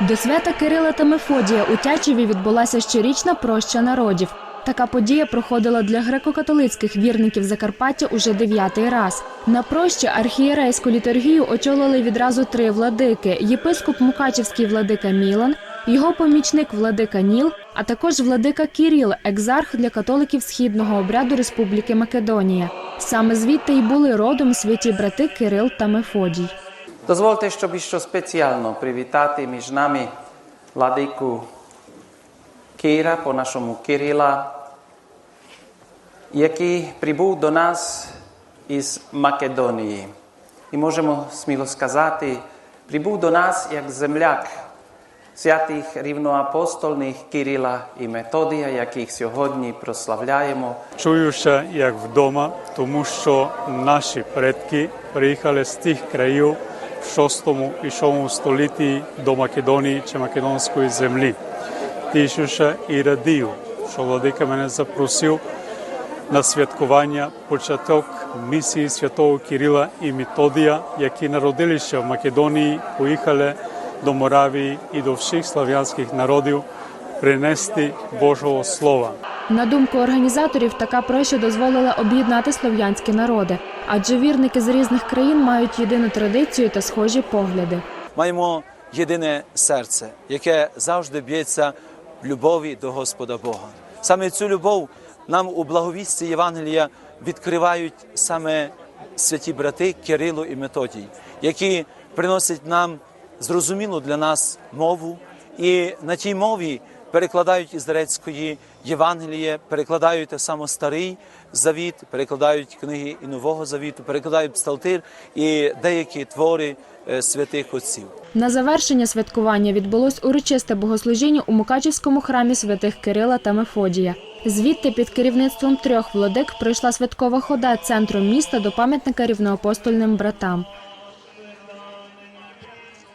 До свята Кирила та Мефодія у Тячеві відбулася щорічна проща народів. Така подія проходила для греко-католицьких вірників Закарпаття уже дев'ятий раз. На прощі архієрейську літургію очолили відразу три владики: єпископ Мукачевський владика Мілан, його помічник владика Ніл, а також владика Кіріл, екзарх для католиків східного обряду Республіки Македонія. Саме звідти й були родом святі брати Кирил та Мефодій. Дозвольте, щоб що спеціально привітати між нами владику Кира, по-нашому Кирила, який прибув до нас із Македонії. І можемо сміло сказати, прибув до нас як земляк святих рівноапостольних Кирила і Методія, яких сьогодні прославляємо. Чуюся як вдома, тому що наші предки приїхали з тих країв шостому и шому столети до Македонии че македонској земли. Ти Ишуша и радио, што владика мене запросил на святкувања почеток мисии Светово Кирила и Методија, јаки ки народилише в Македонии, поихале до Моравии и до всех славянских народију пренести Божово Слово. На думку організаторів, така проща дозволила об'єднати слов'янські народи, адже вірники з різних країн мають єдину традицію та схожі погляди. маємо єдине серце, яке завжди б'ється в любові до Господа Бога. Саме цю любов нам у благовісті Євангелія відкривають саме святі брати Кирило і Методій, які приносять нам зрозумілу для нас мову, і на тій мові перекладають із грецької Євангеліє, перекладають так само старий завіт, перекладають книги і Нового Завіту, перекладають псалтир і деякі твори е, святих отців. На завершення святкування відбулось урочисте богослужіння у Мукачівському храмі святих Кирила та Мефодія. Звідти під керівництвом трьох владик пройшла святкова хода центром міста до пам'ятника рівноапостольним братам.